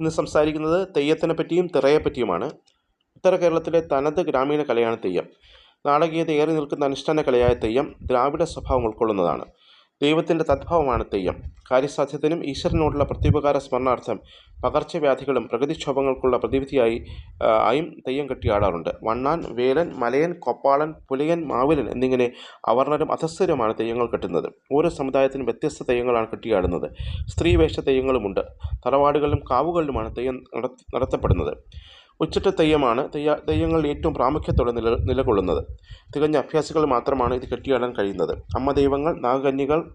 ഇന്ന് സംസാരിക്കുന്നത് തെയ്യത്തിനെ പറ്റിയും തിറയെ പറ്റിയുമാണ് ഉത്തര കേരളത്തിലെ തനത് ഗ്രാമീണ കലയാണ് തെയ്യം. നാടകീയത ഏറി നിൽക്കുന്ന അനുഷ്ഠാന കലയായ തെയ്യം ദ്രാവിഡ സ്വഭാവം ഉൾക്കൊള്ളുന്നതാണ്. ദൈവത്തിന്റെ തദ്ഭാവമാണ് തെയ്യം. കാര്യസാധ്യത്തിനും ഈശ്വരനോടുള്ള പ്രത്യുപകാര സ്മരണാർത്ഥം പകർച്ചവ്യാധികളും പ്രകൃതിക്ഷോഭങ്ങൾക്കുള്ള പ്രതിവിധിയായി ആയും തെയ്യം കെട്ടിയാടാറുണ്ട് വണ്ണാൻ വേലൻ മലയൻ കൊപ്പാളൻ പുലയൻ മാവിലൻ എന്നിങ്ങനെ അവർണരും അധസ്ഥരുമാണ് തെയ്യങ്ങൾ കെട്ടുന്നത്. ഓരോ സമുദായത്തിനും വ്യത്യസ്ത തെയ്യങ്ങളാണ് കെട്ടിയാടുന്നത്. സ്ത്രീവേഷ തെയ്യങ്ങളുമുണ്ട്. തറവാടുകളിലും കാവുകളിലുമാണ് തെയ്യം നടത്തി നടത്തപ്പെടുന്നത്. ഉച്ചിട്ട തെയ്യമാണ് തെയ്യ തെയ്യങ്ങളിൽ ഏറ്റവും പ്രാമുഖ്യത്തോടെ നില നിലകൊള്ളുന്നത്. തികഞ്ഞ അഭ്യാസികൾ മാത്രമാണ് ഇത് കെട്ടിയാടാൻ കഴിയുന്നത്. അമ്മ ദൈവങ്ങൾ നാഗകന്യകൾ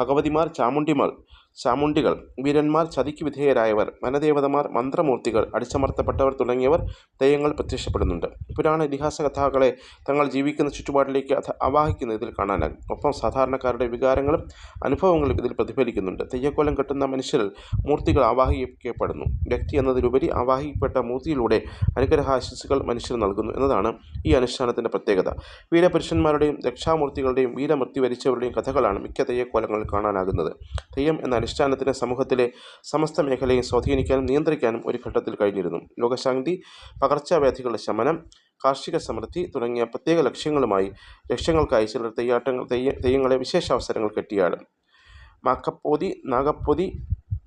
ഭഗവതിമാർ ചാമുണ്ടിമാർ ചാമുണ്ടികൾ വീരന്മാർ ചതിക്ക് വിധേയരായവർ വനദേവതമാർ മന്ത്രമൂർത്തികൾ അടിച്ചമർത്തപ്പെട്ടവർ തുടങ്ങിയവർ തെയ്യങ്ങൾ പ്രത്യക്ഷപ്പെടുന്നുണ്ട്. പുരാണ ഇതിഹാസ കഥകളെ തങ്ങൾ ജീവിക്കുന്ന ചുറ്റുപാടിലേക്ക് ആവാഹിക്കുന്ന ഇതിൽ കാണാനാകും. ഒപ്പം സാധാരണക്കാരുടെ വികാരങ്ങളും അനുഭവങ്ങളും ഇതിൽ പ്രതിഫലിക്കുന്നുണ്ട്. തെയ്യക്കോലം കെട്ടുന്ന മനുഷ്യരിൽ മൂർത്തികൾ ആവാഹിക്കപ്പെടുന്നു. വ്യക്തി എന്നതിലുപരി ആവാഹിക്കപ്പെട്ട മൂർത്തിയിലൂടെ അനുഗ്രഹാശിസുകൾ മനുഷ്യർ നൽകുന്നു എന്നതാണ് ഈ അനുഷ്ഠാനത്തിന്റെ പ്രത്യേകത. വീരപുരുഷന്മാരുടെയും രക്ഷാമൂർത്തികളുടെയും വീരമൃത്യു വരിച്ചവരുടെയും കഥകളാണ് മിക്ക തെയ്യക്കോലങ്ങളിൽ കാണാനാകുന്നത്. തെയ്യം എന്ന അനുഷ്ഠാനത്തിന് സമൂഹത്തിലെ സമസ്ത മേഖലയും സ്വാധീനിക്കാനും നിയന്ത്രിക്കാനും ഒരു ഘട്ടത്തിൽ കഴിഞ്ഞിരുന്നു. ലോകശാന്തി പകർച്ചവ്യാധികളുടെ ശമനം കാർഷിക സമൃദ്ധി തുടങ്ങിയ പ്രത്യേക ലക്ഷ്യങ്ങളുമായി ലക്ഷ്യങ്ങൾക്കായി ചിലർ തെയ്യാട്ടങ്ങൾ തെയ്യ തെയ്യങ്ങളെ വിശേഷാവസരങ്ങൾ കെട്ടിയാടും. മാക്കപ്പോതി നാഗപ്പോതി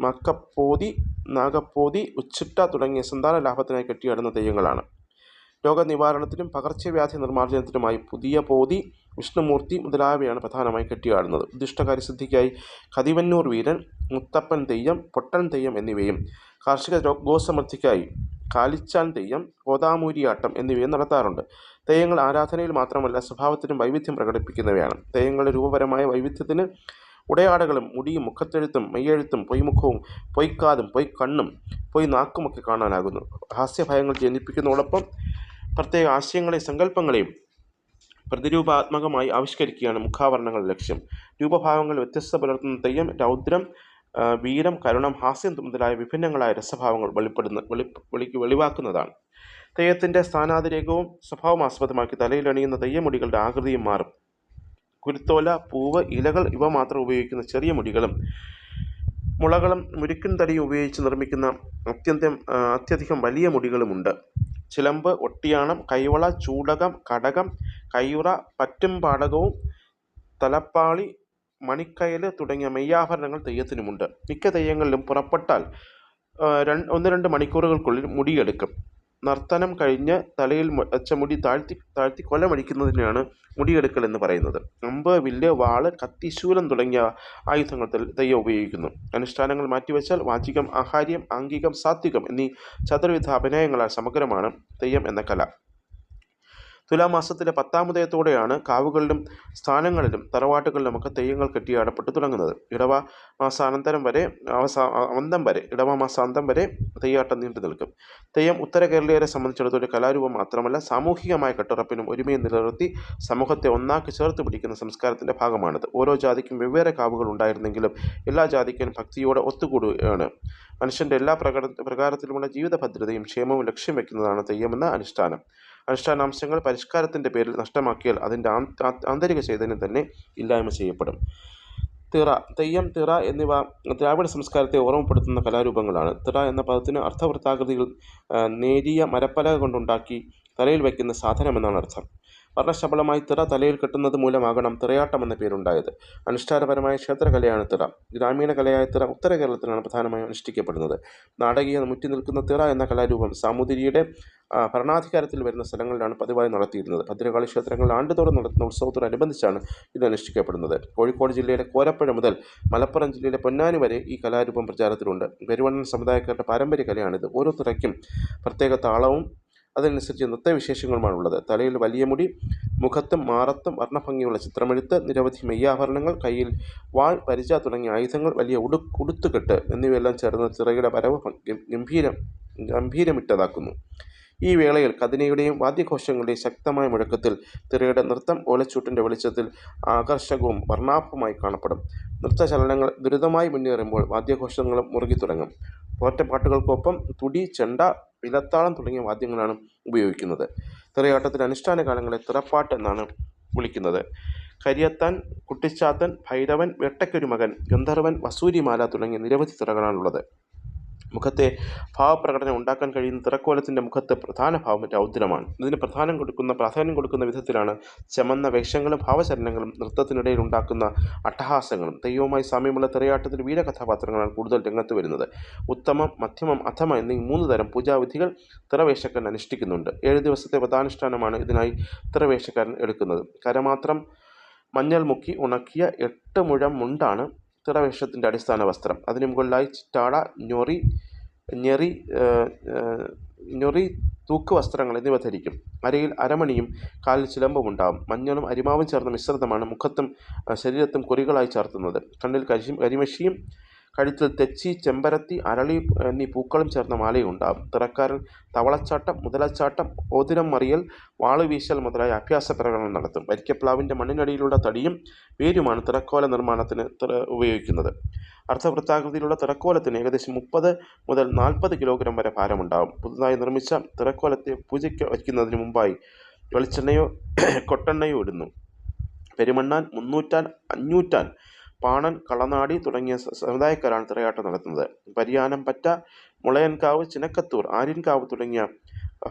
മക്കപ്പോതി നാഗപ്പോതി ഉച്ചിട്ട തുടങ്ങിയ സന്താന ലാഭത്തിനായി കെട്ടിയാടുന്ന തെയ്യങ്ങളാണ്. രോഗനിവാരണത്തിനും പകർച്ചവ്യാധി നിർമ്മാർജനത്തിനുമായി പുതിയ പോതി വിഷ്ണുമൂർത്തി മുതലായവയാണ് പ്രധാനമായി കെട്ടിയാടുന്നത്. ഉദ്ദിഷ്ടകാര്യസിദ്ധിക്കായി കതിവന്നൂർ വീരൻ മുത്തപ്പൻ തെയ്യം പൊട്ടൻ തെയ്യം എന്നിവയും കാർഷിക ഗോസമൃദ്ധിക്കായി കാലിച്ചാൻ തെയ്യം കോതാമൂരിയാട്ടം എന്നിവയും നടത്താറുണ്ട്. തെയ്യങ്ങൾ ആരാധനയിൽ മാത്രമല്ല സ്വഭാവത്തിനും വൈവിധ്യം പ്രകടിപ്പിക്കുന്നവയാണ്. തെയ്യങ്ങളുടെ രൂപപരമായ വൈവിധ്യത്തിന് ഉടയാടകളും മുടിയും മുഖത്തെഴുത്തും മെയ്യെഴുത്തും പൊയ്മുഖവും പൊയ്ക്കാതും പൊയ്ക്കണ്ണും പൊയ് നാക്കുമൊക്കെ കാണാനാകുന്നു. ഹാസ്യഭയങ്ങൾ ജനിപ്പിക്കുന്നതോടൊപ്പം പ്രത്യേക ആശയങ്ങളെയും സങ്കല്പങ്ങളെയും പ്രതിരൂപാത്മകമായി ആവിഷ്കരിക്കുകയാണ് മുഖാവരണങ്ങളുടെ ലക്ഷ്യം. രൂപഭാവങ്ങൾ വ്യത്യസ്ത പുലർത്തുന്ന തെയ്യം രൗദ്രം വീരം കരുണം ഹാസ്യം മുതലായ വിഭിന്നങ്ങളായ രസഭാവങ്ങൾ വെളിപ്പെടുന്ന വെളി വെളി വെളിവാക്കുന്നതാണ്. തെയ്യത്തിന്റെ സ്ഥാനാതിരേകവും സ്വഭാവം ആസ്പദമാക്കി തലയിലണിയുന്ന തെയ്യമുടികളുടെ ആകൃതിയും മാറും. കുരുത്തോല പൂവ് ഇലകൾ ഇവ മാത്രം ഉപയോഗിക്കുന്ന ചെറിയ മുടികളും മുളകളും മുരുക്കൻ തടിയും ഉപയോഗിച്ച് നിർമ്മിക്കുന്ന അത്യന്തം അത്യധികം വലിയ മുടികളുമുണ്ട്. ചിലമ്പ് ഒട്ടിയാണം കൈവള ചൂടകം കടകം കയ്യുറ പറ്റും പാടകവും തലപ്പാളി മണിക്കയൽ തുടങ്ങിയ മെയ്യാഭരണങ്ങൾ തെയ്യത്തിനുമുണ്ട്. മിക്ക തെയ്യങ്ങളിലും പുറപ്പെട്ടാൽ ഒന്ന് രണ്ട് മണിക്കൂറുകൾക്കുള്ളിൽ മുടിയെടുക്കും. നർത്തനം കഴിഞ്ഞ് തലയിൽ വച്ച മുടി താഴ്ത്തി താഴ്ത്തി കൊലമടിക്കുന്നതിനാണ് മുടിയെടുക്കൽ എന്ന് പറയുന്നത്. അമ്പ് വില്ല് വാൾ കത്തിശൂലം തുടങ്ങിയ ആയുധങ്ങൾ തെയ്യം ഉപയോഗിക്കുന്നു. അനുഷ്ഠാനങ്ങൾ മാറ്റിവെച്ചാൽ വാചികം ആഹാര്യം ആംഗികം സാത്വികം എന്നീ ചതുർവിധ അഭിനയങ്ങളാൽ സമഗ്രമാണ് തെയ്യം എന്ന കല. തുലാമാസത്തിലെ പത്താമുദയത്തോടെയാണ് കാവുകളിലും സ്ഥാനങ്ങളിലും തറവാട്ടുകളിലുമൊക്കെ തെയ്യങ്ങൾ കെട്ടിയാടപ്പെട്ട് തുടങ്ങുന്നത്. ഇടവ മാസാനന്തരം വരെ അവസാ അന്തം വരെ ഇടവ മാസാന്തം വരെ തെയ്യാട്ടം നീണ്ടു നിൽക്കും. തെയ്യം ഉത്തര കേരളീയരെ സംബന്ധിച്ചിടത്തോളം ഒരു കലാരൂപം മാത്രമല്ല സാമൂഹികമായ കെട്ടുറപ്പിനും ഒരുമയും നിലനിർത്തി സമൂഹത്തെ ഒന്നാക്കി ചേർത്ത് പിടിക്കുന്ന സംസ്കാരത്തിന്റെ ഭാഗമാണിത്. ഓരോ ജാതിക്കും വെവ്വേറെ കാവുകൾ ഉണ്ടായിരുന്നെങ്കിലും എല്ലാ ജാതിക്കും ഭക്തിയോടെ ഒത്തുകൂടുകയാണ്. മനുഷ്യന്റെ എല്ലാ പ്രകട പ്രകാരത്തിലുമുള്ള ജീവിത ഭദ്രതയും ക്ഷേമവും ലക്ഷ്യം വെക്കുന്നതാണ് തെയ്യമെന്ന അനുഷ്ഠാനം. അനുഷ്ഠാനാംശങ്ങൾ പരിഷ്കാരത്തിന്റെ പേരിൽ നഷ്ടമാക്കിയാൽ അതിന്റെ ആന്തരിക ചൈതന്യം തന്നെ ഇല്ലായ്മ ചെയ്യപ്പെടും. തിറ തെയ്യം തിറ എന്നിവ ദ്രാവിഡ സംസ്കാരത്തെ ഓർമ്മപ്പെടുത്തുന്ന കലാരൂപങ്ങളാണ്. തിറ എന്ന പദത്തിന് അർത്ഥവൃത്താകൃതിയിൽ നേരിയ മരപ്പലക കൊണ്ടുണ്ടാക്കി തലയിൽ വയ്ക്കുന്ന സാധനമെന്നാണ് അർത്ഥം. വർണശബളമായി തിറ തലയിൽ കെട്ടുന്നത് മൂലമാകണം തിറയാട്ടം എന്ന പേരുണ്ടായത്. അനുഷ്ഠാനപരമായ ക്ഷേത്രകലയാണ് തിറ. ഗ്രാമീണ കലയായ തിറ ഉത്തര കേരളത്തിലാണ് പ്രധാനമായും അനുഷ്ഠിക്കപ്പെടുന്നത്. നാടകീയ മുറ്റി നിൽക്കുന്ന തിറ എന്ന കലാരൂപം സാമൂതിരിയുടെ ഭരണാധികാരത്തിൽ വരുന്ന സ്ഥലങ്ങളിലാണ് പതിവായി നടത്തിയിരുന്നത്. ഭദ്രകാളി ക്ഷേത്രങ്ങളിൽ ആണ്ടുതോറും നടത്തുന്ന ഉത്സവത്തോടനുബന്ധിച്ചാണ് ഇത് അനുഷ്ഠിക്കപ്പെടുന്നത്. കോഴിക്കോട് ജില്ലയിലെ കോരപ്പുഴ മുതൽ മലപ്പുറം ജില്ലയിലെ പൊന്നാനി വരെ ഈ കലാരൂപം പ്രചാരത്തിലുണ്ട്. പെരുവണ്ണൻ സമുദായക്കാരുടെ പാരമ്പര്യ കലയാണിത്. ഓരോ തിറയ്ക്കും പ്രത്യേക താളവും അതനുസരിച്ച് നൃത്തവിശേഷങ്ങളുമാണുള്ളത് തലയിൽ വലിയ മുടി മുഖത്തും മാറത്തും വർണഭംഗിയുള്ള ചിത്രമെഴുത്ത് നിരവധി മെയ്യാഭരണങ്ങൾ കയ്യിൽ വാൾ പരിച തുടങ്ങിയ ആയുധങ്ങൾ വലിയ ഉടു ഉടുത്തുകെട്ട് എന്നിവയെല്ലാം ചേർന്ന് ചിറയുടെ വരവ് ഗംഭീരം ഗംഭീരമിട്ടതാക്കുന്നു. ഈ വേളയിൽ കഥനയുടെയും വാദ്യഘോഷങ്ങളുടെയും ശക്തമായ മുഴക്കത്തിൽ തിറയുടെ നൃത്തം ഓലച്ചൂട്ടിന്റെ വെളിച്ചത്തിൽ ആകർഷകവും വർണാഭവുമായി കാണപ്പെടും. നൃത്തചലനങ്ങൾ ദുരിതമായി മുന്നേറുമ്പോൾ വാദ്യഘോഷങ്ങളും മുറുകി തുടങ്ങും പോറ്റപ്പാട്ടുകൾക്കൊപ്പം തുടി ചെണ്ട ഇലത്താളം തുടങ്ങിയ വാദ്യങ്ങളാണ് ഉപയോഗിക്കുന്നത്. തിറയാട്ടത്തിന്റെ അനുഷ്ഠാന കാലങ്ങളെ തിറപ്പാട്ട് എന്നാണ് വിളിക്കുന്നത്. കരിയത്താൻ കുട്ടിച്ചാത്തൻ ഭൈരവൻ വെട്ടക്കൊരു മകൻ ഗന്ധർവൻ വസൂരിമാല തുടങ്ങിയ നിരവധി തിറകളാണുള്ളത്. മുഖത്തെ ഭാവപ്രകടനം ഉണ്ടാക്കാൻ കഴിയുന്ന തിറക്കോലത്തിന്റെ മുഖത്തെ പ്രധാന ഭാവം രൗദ്രമാണ് ഇതിന് പ്രധാനം കൊടുക്കുന്ന പ്രാധാന്യം കൊടുക്കുന്ന വിധത്തിലാണ് ചമന്ന വേഷങ്ങളും ഭാവചലനങ്ങളും നൃത്തത്തിനിടയിൽ ഉണ്ടാക്കുന്ന അട്ടഹാസങ്ങളും ദൈവവുമായി സാമ്യമുള്ള തിറയാട്ടത്തിൽ വീരകഥാപാത്രങ്ങളാണ് കൂടുതൽ രംഗത്ത് വരുന്നത്. ഉത്തമം മധ്യമം അഥമ എന്നീ മൂന്ന് തരം പൂജാവിധികൾ തിറവേഷക്കാരൻ അനുഷ്ഠിക്കുന്നുണ്ട്. ഏഴ് ദിവസത്തെ വ്രതാനുഷ്ഠാനമാണ് ഇതിനായി തിറവേഷക്കാരൻ എടുക്കുന്നത്. കരമാത്രം മഞ്ഞൾ മുക്കി ഉണക്കിയ എട്ട് മുഴം മുണ്ടാണ് തിറവേഷത്തിന്റെ അടിസ്ഥാന വസ്ത്രം. അതിന് മുകളിലായി ചിറ്റാട ഞൊറി ഞെറി ഞൊറി തൂക്ക് വസ്ത്രങ്ങൾ എന്നിവ ധരിക്കും. അരയിൽ അരമണിയും കാലിൽ ചിലമ്പും ഉണ്ടാകും മഞ്ഞളും അരിമാവും ചേർന്ന മിശ്രിതമാണ് മുഖത്തും ശരീരത്തും കുറികളായി ചേർത്തുന്നത്. കണ്ണിൽ കരിമഷിയും കഴുത്തിൽ തെച്ചി ചെമ്പരത്തി അരളി എന്നീ പൂക്കളും ചേർന്ന മാലയുണ്ടാകും തിറക്കാരൻ തവളച്ചാട്ടം മുതലച്ചാട്ടം ഓതിരം മറിയൽ വാളുവീശൽ മുതലായ അഭ്യാസ പ്രകടനം നടത്തും. വരിക്കപ്ലാവിന്റെ മണ്ണിനടിയിലുള്ള തടിയും വേരുമാണ് തിറക്കോല നിർമ്മാണത്തിന് ഉപയോഗിക്കുന്നത്. അർദ്ധവൃത്താകൃതിയിലുള്ള തിറക്കോലത്തിന് ഏകദേശം മുപ്പത് മുതൽ നാൽപ്പത് കിലോഗ്രാം വരെ ഭാരമുണ്ടാകും പുതുതായി നിർമ്മിച്ച തിറക്കോലത്തെ പൂജയ്ക്ക് വയ്ക്കുന്നതിന് മുമ്പായി വെളിച്ചെണ്ണയോ കൊട്ടെണ്ണയോ ഇടുന്നു. പെരുമണ്ണാൻ മുന്നൂറ്റാൻ അഞ്ഞൂറ്റാൻ പാണൻ കളനാടി തുടങ്ങിയ സമുദായക്കാരാണ് തിറയാട്ടം നടത്തുന്നത്. പരിയാനം പറ്റ മുളയൻകാവ് ചിനക്കത്തൂർ ആര്യൻകാവ് തുടങ്ങിയ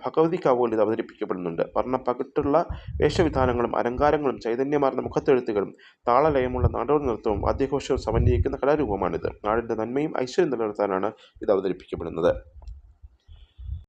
ഭഗവതി ഇത് അവതരിപ്പിക്കപ്പെടുന്നുണ്ട്. വർണപ്പകിട്ടുള്ള വേഷവിധാനങ്ങളും അലങ്കാരങ്ങളും ചൈതന്യമാർന്ന മുഖത്തെഴുത്തുകളും താളലയമുള്ള നാടോടി നൃത്തവും ആദ്യഘോഷവും സമന്വയിക്കുന്ന കലാരൂപമാണിത്. നാടിന്റെ നന്മയും ഐശ്വര്യം നിലനിർത്താനാണ് ഇത് അവതരിപ്പിക്കപ്പെടുന്നത്.